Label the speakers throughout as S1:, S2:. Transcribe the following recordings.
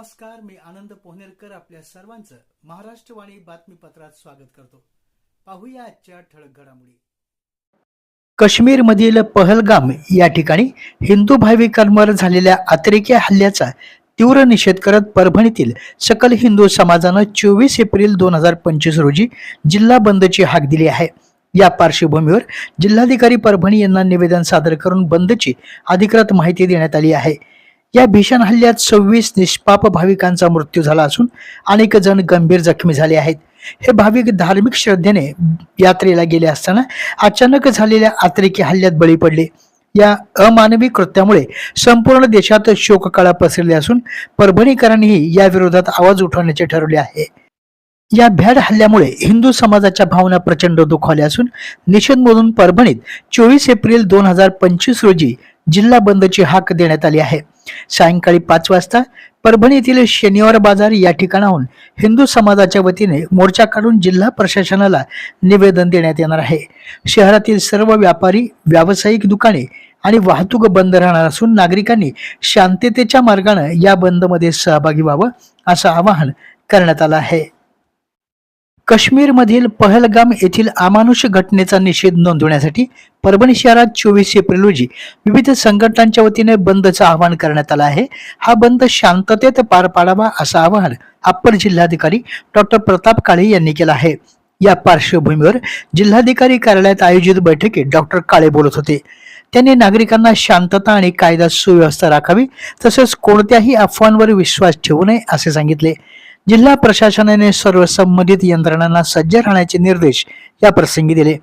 S1: नमस्कार मी आनंद पोहनेरकर आपल्या सर्वांचं महाराष्ट्रवाणी बातमीपत्रात स्वागत करतो. पाहूया आजच्या ठळक घडामोडी. काश्मीरमधील पहलगाम या ठिकाणी हिंदू भाविकांवर झालेल्या अतिरेकी हल्ल्याचा तीव्र निषेध करत परभणीतील सकल हिंदू समाजानं चोवीस एप्रिल दोन हजार पंचवीस रोजी जिल्हा बंदची हाक दिली आहे. या पार्श्वभूमीवर जिल्हाधिकारी परभणी यांना निवेदन सादर करून बंदची अधिकृत माहिती देण्यात आली आहे. या भीषण हल्ल्यात सव्वीस निष्पाप भाविकांचा मृत्यू झाला असून अनेक जण गंभीर जखमी झाले आहेत. हे भाविक धार्मिक श्रद्धेने यात्रेला गेले असताना अचानक झालेल्या आत्रिकी हल्ल्यात बळी पडले. या अमानवी कृत्यामुळे संपूर्ण देशात शोककळा पसरली असून परभणीकरांनीही या विरोधात आवाज उठवण्याचे ठरवले आहे. या भ्याड हल्ल्यामुळे हिंदू समाजाच्या भावना प्रचंड दुखावल्या असून निषेध म्हणून परभणीत चोवीस एप्रिल दोन हजार पंचवीस रोजी जिल्हा बंदची हाक देण्यात आली आहे. सायंकाळी पाच वाजता परभणी येथील शनिवार बाजार या ठिकाणाहून हिंदू समाजाच्या वतीने मोर्चा काढून जिल्हा प्रशासनाला निवेदन देण्यात येणार आहे. शहरातील सर्व व्यापारी व्यावसायिक दुकाने आणि वाहतूक बंद राहणार असून नागरिकांनी शांततेच्या मार्गाने या बंदमध्ये सहभागी व्हावं असं आवाहन करण्यात आलं आहे. काश्मीरमधील पहलगाम येथील अमानुष घटनेचा निषेध नोंदवण्यासाठी परभणी शहरात चोवीस एप्रिल रोजी विविध संघटनांच्या वतीने बंदचं आवाहन करण्यात आलं आहे. हा बंद शांततेत पार पाडावा असं आवाहन अप्पर जिल्हाधिकारी डॉक्टर प्रताप काळे यांनी केलं आहे. या पार्श्वभूमीवर जिल्हाधिकारी कार्यालयात आयोजित बैठकीत डॉक्टर काळे बोलत होते. त्यांनी नागरिकांना शांतता आणि कायदा सुव्यवस्था राखावी तसेच कोणत्याही अफवांवर विश्वास ठेवू नये असे सांगितले. जिल्हा प्रशासनाने सर्व संबंधित यंत्रणांना सज्ज राहण्याचे निर्देश या प्रसंगी दिले.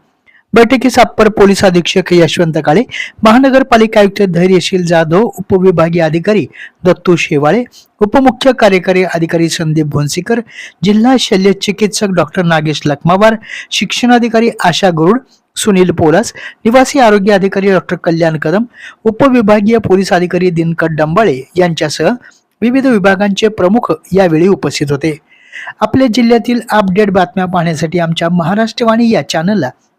S1: बैठकीस अप्पर पोलीस अधीक्षक यशवंत काळे महानगरपालिका आयुक्त धैर्यशील जाधव उपविभागीय अधिकारी दत्तू शेवाळे उपमुख्य कार्यकारी अधिकारी संदीप भोनसीकर जिल्हा शल्य चिकित्सक डॉक्टर नागेश लखमावार शिक्षणाधिकारी आशा गरुड सुनील पोलास निवासी आरोग्य अधिकारी डॉक्टर कल्याण कदम उपविभागीय पोलीस अधिकारी दिनकर डंबाळे यांच्यासह विविध विभागांचे प्रमुख यावेळी उपस्थित होते. आपल्या जिल्ह्यातील अपडेट बातम्या पाहण्यासाठी आमच्या महाराष्ट्रवाणी या चॅनलला